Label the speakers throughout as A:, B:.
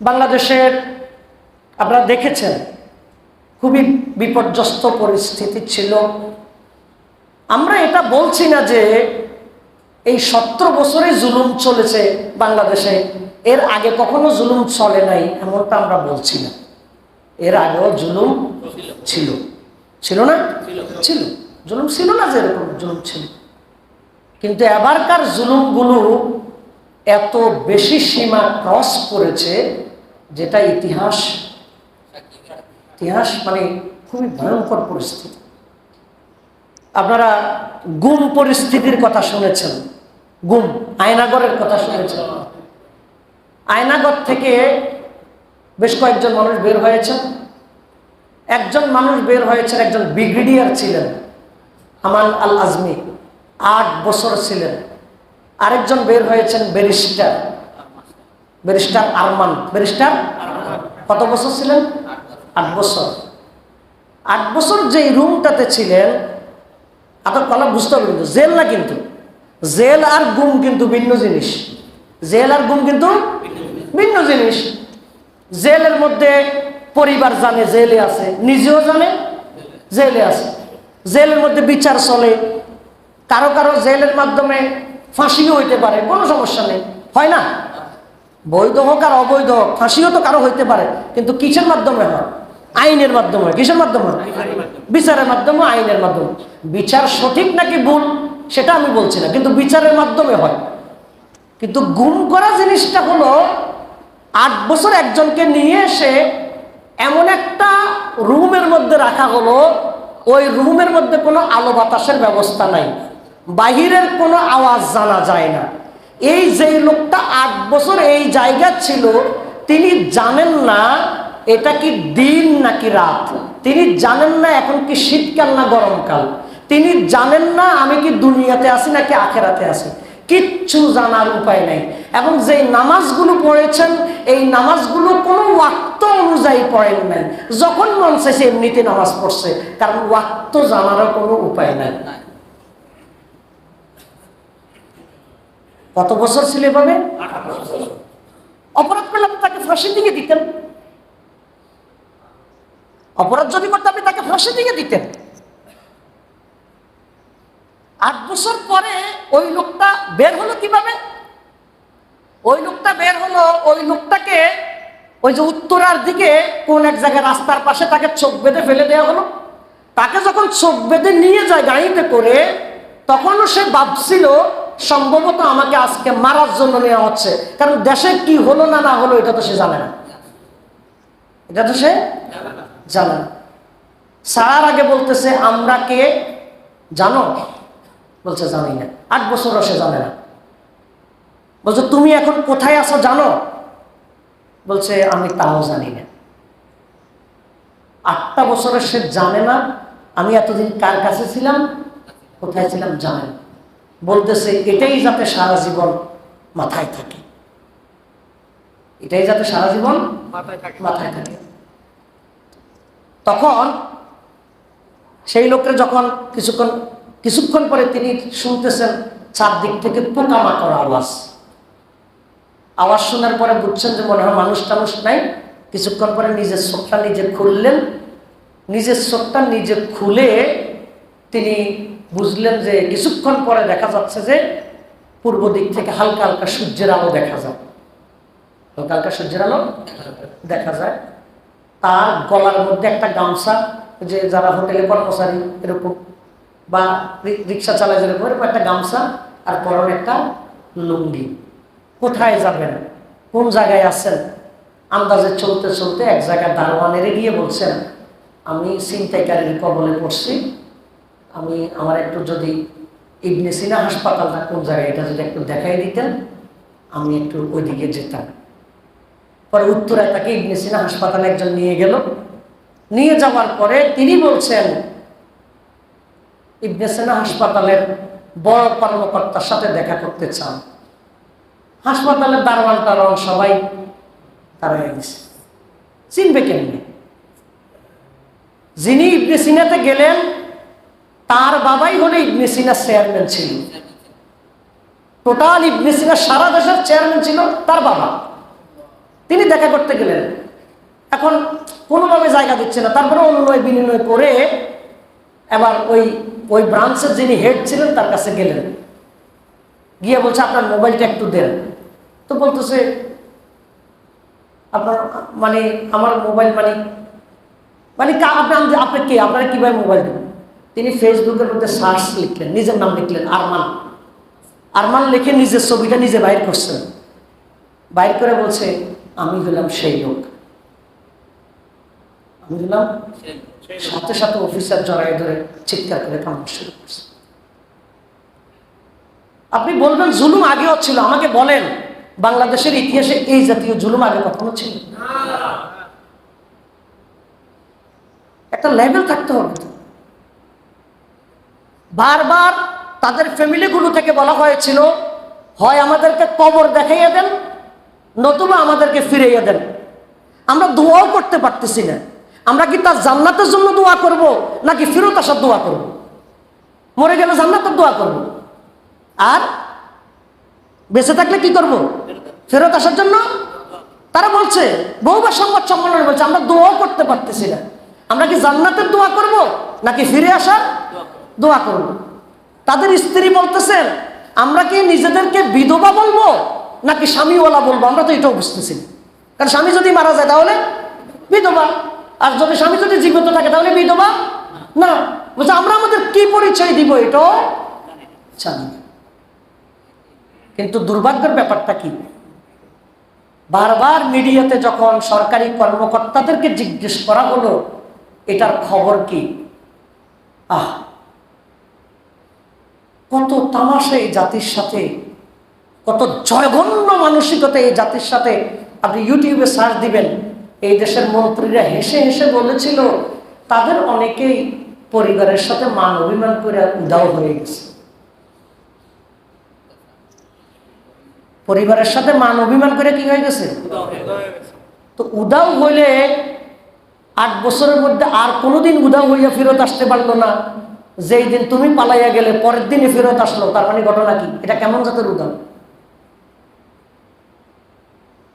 A: বাংলাদেশের আপনারা দেখেছেন, খুবই বিপর্যস্ত পরিস্থিতি ছিল। আমরা এটা বলছি না যে এই সতেরো বছরে জুলুম চলেছে বাংলাদেশে, এর আগে কখনো জুলুম চলে নাই, এমনটা আমরা বলছি না। এর আগেও জুলুম ছিল। ছিল না? ছিল। জুলুম ছিল না যে এরকম জুলুম ছিল। কিন্তু এবারকার জুলুমগুলো এত বেশি সীমা ক্রস করেছে যেটা ইতিহাস ইতিহাস মানে খুবই ভয়ঙ্কর পরিস্থিতি। আপনারা গুম পরিস্থিতির কথা শুনেছেন, গুম আয়নাগরের কথা শুনেছেন। আয়নাগর থেকে বেশ কয়েকজন মানুষ বের হয়েছেন। একজন মানুষ বের হয়েছেন, একজন ব্রিগেডিয়ার ছিলেন আমান আল আজমি আট বছর ছিলেন। আরেকজন বের হয়েছেন ব্যারিস্টার। ব্যারিস্টার আরমান। ব্যারিস্টার? কত বছর ছিলেন? আট বছর। আট বছর যেই রুমটাতে ছিলেন, আপনার কলা বুঝতে হবে কিন্তু, জেল না কিন্তু? জেল আর গুম কিন্তু ভিন্ন জিনিস। জেল আর গুম কিন্তু ভিন্ন জিনিস। জেলের মধ্যে পরিবার জানে জেলে আছে, নিজেও জানে জেলে আছে। জেলের মধ্যে বিচার চলে। কারও কারও জেলের মাধ্যমে ফাঁসিও হইতে পারে, কোনো সমস্যা নেই। হয় না? বৈধ হোক আর অবৈধ হোক ফাঁসিও তো কারও হইতে পারে কিন্তু কিসের মাধ্যমে হয়? আইনের মাধ্যমে কিসের মাধ্যমে হয়? বিচারের মাধ্যমে আইনের মাধ্যমে। বিচার সঠিক নাকি ভুল সেটা আমি বলছি না কিন্তু বিচারের মাধ্যমে হয়। কিন্তু গুম করা জিনিসটা হলো আট বছর একজনকে নিয়ে এসে এমন একটা রুমের মধ্যে রাখা হলো ওই রুমের মধ্যে কোনো আলো বাতাসের ব্যবস্থা নাই। বাহিরের কোনো আওয়াজ জানা যায় না। এই যে লোকটা আট বছর এই জায়গা ছিল, তিনি জানেন না এটা কি দিন নাকি রাত। তিনি জানেন না এখন কি শীতকাল না গরমকাল। তিনি জানেন না আমি কি দুনিয়াতে আছি নাকি আখেরাতে আছি। কিচ্ছু জানার উপায় নাই। এবং যে নামাজগুলো পড়েছেন, এই নামাজগুলো কোনো ওয়াক্ত অনুযায়ী পড়েন নাই। যখন মন চাইছে এমনিতে নামাজ পড়ছে, কারণ ওয়াক্ত জানারও কোনো উপায় নাই। কত বছর ছিল এভাবে? অপরাধ করলে আপনি তাকে ফাঁসি দিয়ে দিতেন। অপরাধ যদি করতে আপনি তাকে ফাঁসি দিয়ে দিতেন। আট বছর পরে ওই লোকটা বের হলো কীভাবে? ওই লোকটা বের হলো, ওই লোকটাকে ওই যে উত্তরার দিকে কোন এক জায়গায় রাস্তার পাশে তাকে চোখ বেঁধে ফেলে দেওয়া হলো। তাকে যখন চোখ বেঁধে নিয়ে যায় গাড়িতে করে তখনও সে ভাবছিল সম্ভবত আমাকে আজকে মারার জন্য নেওয়া হচ্ছে। কারণ দেশে কি হলো না না হলো, এটা তো সে জানে না। এটা তো সে জানে না। সারার আগে বলতেছে, আমরা কে? জানো? বলছে, জানি না। আট বছরও সে জানে না। বলছে, তুমি এখন কোথায় আছো জানো? বলছে, আমি তাও জানি না। আটটা বছরের সে জানে না, আমি এতদিন কার কাছে ছিলাম? কোথায় ছিলাম? জানে না। বলতেছে এটাই যাতে সারা জীবন মাথায় থাকে। এটাই যাতে সারা জীবন মাথায় থাকে। তখন সেই লোকের যখন কিছুক্ষণ কিছুক্ষণ পরে তিনি শুনতেছেন চারদিক থেকে পোকামাকড় আওয়াজ। আওয়াজ শোনার পরে বুঝছেন যে মনে হয় মানুষ টানুষ নাই। কিছুক্ষণ পরে নিজের চোখটা নিজে খুললেন। নিজের চোখটা নিজে খুলে তিনি বুঝলেন যে কিছুক্ষণ পরে দেখা যাচ্ছে যে পূর্ব দিক থেকে হালকা হালকা সূর্যের আলো দেখা যায়। হালকা হালকা সূর্যের আলো দেখা যায়। তার গলার মধ্যে একটা গামছা যে যারা হোটেলে কর্মচারী এরকম বা রিক্সা চালায় যেরকম, এরকম একটা গামছা আর পরনে একটা লুঙ্গি। কোথায় যাবেন? কোন জায়গায় আছেন? আন্দাজে চলতে চলতে এক জায়গায় দারোয়ানেরে গিয়ে বলছেন, আমি ছিনতাইকারীর কবলে পড়ছি। আমি আমার একটু যদি ইবনে সিনা হাসপাতালটা কোন জায়গায়, এটা যদি একটু দেখাই দিতেন, আমি একটু ওইদিকে যেতাম। পরে উত্তরায় তাকে ইবনে সিনা হাসপাতালে একজন নিয়ে গেল। নিয়ে যাওয়ার পরে তিনি বলছেন, ইবনে সিনা হাসপাতালের বড় কর্মকর্তার সাথে দেখা করতে চান। হাসপাতালের দারোয়ান টারোয়ান সবাই তারা গেছে চিনবে কেমনি? যিনি ইবনে সিনাতে গেলেন তার বাবাই হলে ইবনে চেয়ারম্যান ছিল। টোটাল ইবনে সিনা সারা দেশের চেয়ারম্যান ছিল তার বাবা। তিনি দেখা করতে গেলেন। এখন কোনোভাবে জায়গা দিচ্ছে না। তারপরে অনুনয় বিনিময় করে এবার ওই ওই ব্রাঞ্চের যিনি হেড ছিলেন তার কাছে গেলেন। গিয়ে বলছে, আপনার মোবাইলটা একটু দেন। তো বলতেছে, আপনার মানে আমার মোবাইল মানে মানে আপনি আপনি কে? আপনারা কীভাবে মোবাইল দেবেন? তিনি ফেসবুকের মধ্যে সার্চ লিখলেন, নিজের নাম লিখলেন, আরমান। আরমান লিখে নিজের ছবিটা নিজে বাইর করছেন বাইর করে বলছে, আমি হলাম সেই লোক। আমি হলাম সাথে সাথে অফিসার জড়াই ধরে চিৎকার করে কামড় শুরু করছে। আপনি বলবেন, জুলুম আগেও ছিল। আমাকে বলেন, বাংলাদেশের ইতিহাসে এই জাতীয় জুলুম আগে কখনো ছিল একটা লেভেল থাকতে হবে। বারবার তাদের ফ্যামিলিগুলো থেকে বলা হয়েছিল, হয় আমাদেরকে কবর দেখাইয়া দেন, নতুবা আমাদেরকে ফিরাইয়া দেন। আমরা দোয়াও করতে পারতেছি না। আমরা কি তার জান্নাতের জন্য দোয়া করব, নাকি ফেরত আসার দোয়া করব? মরে গেলে জান্নাতের দোয়া করব। আর বেঁচে থাকলে কি করব? ফেরত আসার জন্য? তারা বলছে, বহুবার সংবাদ সম্মেলনে বলছে, আমরা দোয়াও করতে পারতেছি না। আমরা কি জান্নাতের দোয়া করব, নাকি ফিরে আসার? দোয়া করুন। তাদের স্ত্রী বলতেছেন আমরা কি নিজেদেরকে বিধবা বলব নাকি স্বামীওয়ালা বলব? আমরা তো এটাও বুঝতেছি। কারণ স্বামী যদি মারা যায় তাহলে বিধবা, আর যদি স্বামী যদি জীবিত থাকে তাহলে বিধবা না। বলছে, আমরা আমাদের কি পরিচয় দিব এটাও? জানি কিন্তু দুর্ভাগ্যের ব্যাপারটা কি? বারবার মিডিয়াতে যখন সরকারি কর্মকর্তাদেরকে জিজ্ঞেস করা হলো, এটার খবর কি? আহ কত তামাশা এই জাতির সাথে কত জঘন্য মানসিকতা এই জাতির সাথে। আপনি ইউটিউবে সার্চ দিবেন এই দেশের মন্ত্রীরা হেসে হেসে বলেছিল তাদের অনেকেই পরিবারের সাথে মান অভিমান করে উদাও হয়ে গেছে। পরিবারের সাথে মান অভিমান করে কি হয়ে গেছে। তো উদাও হইলে আট বছরের মধ্যে আর কোনোদিন উদাও হইয়া ফেরত আসতে পারল না। যেই দিন তুমি পালাইয়া গেলে, পরের দিনে ফেরত আসলো, তার মানে ঘটনা কি? এটা কেমন জাতের উদাও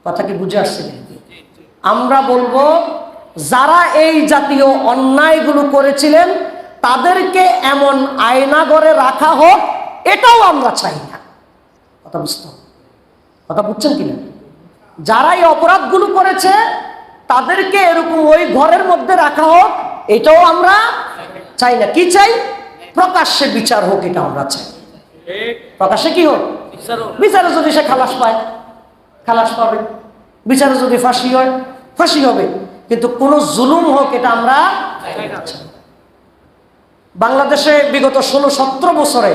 A: কথা কি বুঝে আসছে আমরা বলব, যারা এই জাতীয় অন্যায়গুলো করেছিলেন, তাদেরকে এমন আয়নাগরে রাখা হোক, এটাও আমরা চাই না। কথা বুঝতে কথা বুঝছেন কিনা যারা এই অপরাধগুলো করেছে, তাদেরকে এরকম ওই ঘরের মধ্যে রাখা হোক, এটাও আমরা চাই না। কি চাই? প্রকাশ্যে বিচার হোক এটা আমরা চাই। প্রকাশ্যে কি হোক? বিচারে যদি সে খালাস পায় খালাস পাবে। বিচারে যদি ফাঁসি হয় ফাঁসি হবে। কিন্তু কোনো জুলুম হোক এটা আমরা বাংলাদেশে বিগত ষোলো সতেরো বছরে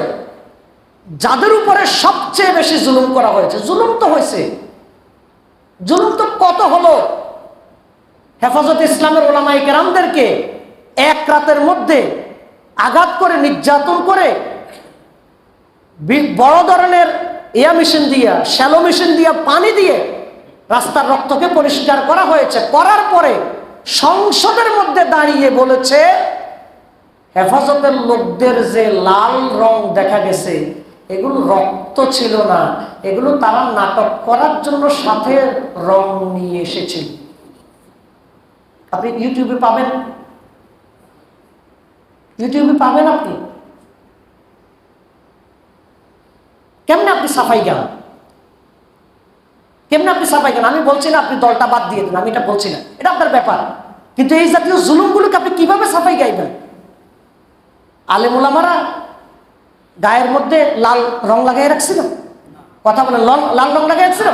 A: যাদের উপরে সবচেয়ে বেশি জুলুম করা হয়েছে জুলুম তো হয়েছে। জুলুম তো কত হলো? হেফাজত ইসলামের ওলামাই কেরামদেরকে এক রাতের মধ্যে আঘাত করে, নির্যাতন করে বড় ধরনের এয়া মেশিন দিয়া, শ্যালো মেশিন দিয়া পানি দিয়ে রাস্তার রক্তকে পরিষ্কার করা হয়েছে। করার পরে সংসদের মধ্যে দাঁড়িয়ে বলেছে, হেফাজতের লোকদের যে লাল রং দেখা গেছে, এগুলো রক্ত ছিল না। এগুলো তারা নাটক করার জন্য সাথে রং নিয়ে এসেছিল আপনি ইউটিউবে পাবেন। ইউটিউবে পাবেন আপনি। কেমনে আপনি সাফাই গান কেমনে আপনি সাফাই গান আমি বলছি না আপনি দলটা বাদ দিয়ে দিন, আমি এটা বলছি না। এটা আপনার ব্যাপার। কিন্তু এই জাতীয় জুলুমগুলোকে আপনি কীভাবে সাফাই গাইবেন? আলেমুলামারা গায়ের মধ্যে লাল রং লাগাই রাখছিল? কথা বলে লল- রং লাগাই রাখছিল?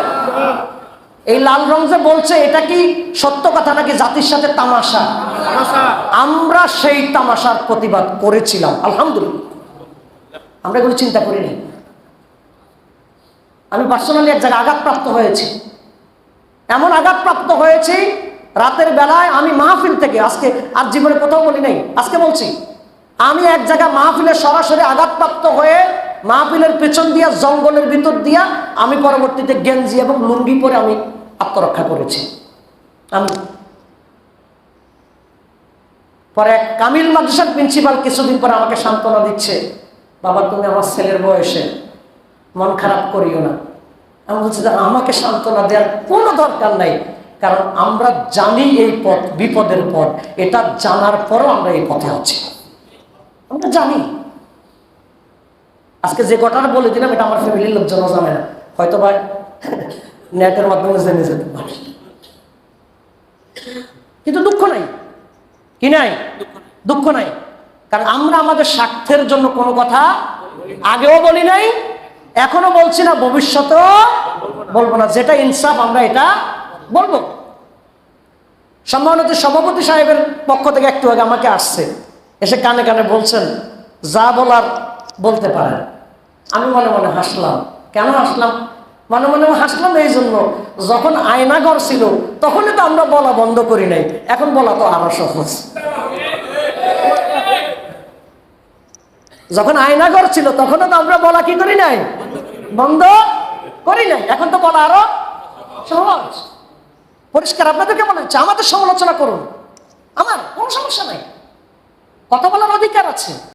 A: এই লাল রং যে বলছে এটা কি সত্য কথা নাকি জাতির সাথে তামাশা? আমরা সেই তামাশার প্রতিবাদ করেছিলাম আলহামদুলিল্লাহ। আমরা এগুলো চিন্তা করিনি। আমি পার্সোনালি এক জায়গায় আঘাতপ্রাপ্ত হয়েছি। এমন আঘাতপ্রাপ্ত হয়েছি রাতের বেলায় আমি মাহফিল থেকে আজকে আর জীবনে কোথাও বলি নাই আজকে বলছি আমি এক জায়গায় মাহফিলে সরাসরি আঘাতপ্রাপ্ত হয়ে মাহফিলের পেছন দিয়া জঙ্গলের ভিতর দিয়া আমি পরবর্তীতে গেঞ্জি এবং লুঙ্গি পরে আমি আত্মরক্ষা করেছি। আমি। পরে কামিল মাদ্রাসার প্রিন্সিপাল কিছুদিন পরে আমাকে সান্ত্বনা দিচ্ছে, বাবা, তুমি আমার ছেলের বয়সে মন খারাপ করিও না। আমি বলছি যে আমাকে সান্ত্বনা দেওয়ার কোনো দরকার নাই, কারণ আমরা জানি এই পথ বিপদের পথ, এটা জানার পরও আমরা এই পথে আছি। আমরা জানি। আজকে যে ঘটনা বলে দিলাম, এটা আমার ফ্যামিলির লোকজনও জানে না। হয়তো বা নেটের মাধ্যমে জেনে যেতে পারে। কিন্তু দুঃখ নাই। কি নাই? দুঃখ নাই। কারণ আমরা আমাদের স্বার্থের জন্য কোনো কথা আগেও বলি নাই, এখনও বলছি না, ভবিষ্যতেও বলব না। যেটা ইনসাফ, আমরা এটা বলব। সম্মানিত সভাপতি সাহেবের পক্ষ থেকে একটু আগে আমাকে আসছে। এসে কানে কানে বলছেন, যা বলার বলতে পারেন। আমি মনে মনে হাসলাম। কেন হাসলাম? মনে মনে হাসলাম এই জন্য। যখন আয়নাঘর ছিল, তখনই তো আমরা বলা বন্ধ করি নাই। এখন বলা তো আরও সহজ। যখন আয়নাঘর ছিল, তখনও তো আমরা বলা কি করি নাই? বন্ধ করি নাই। এখন তো বলা আরও সহজ। পরিষ্কার আপনাদের কেমন হচ্ছে, আমাদের সমালোচনা করুন। আমার কোনো সমস্যা নাই। কথা বলার অধিকার আছে।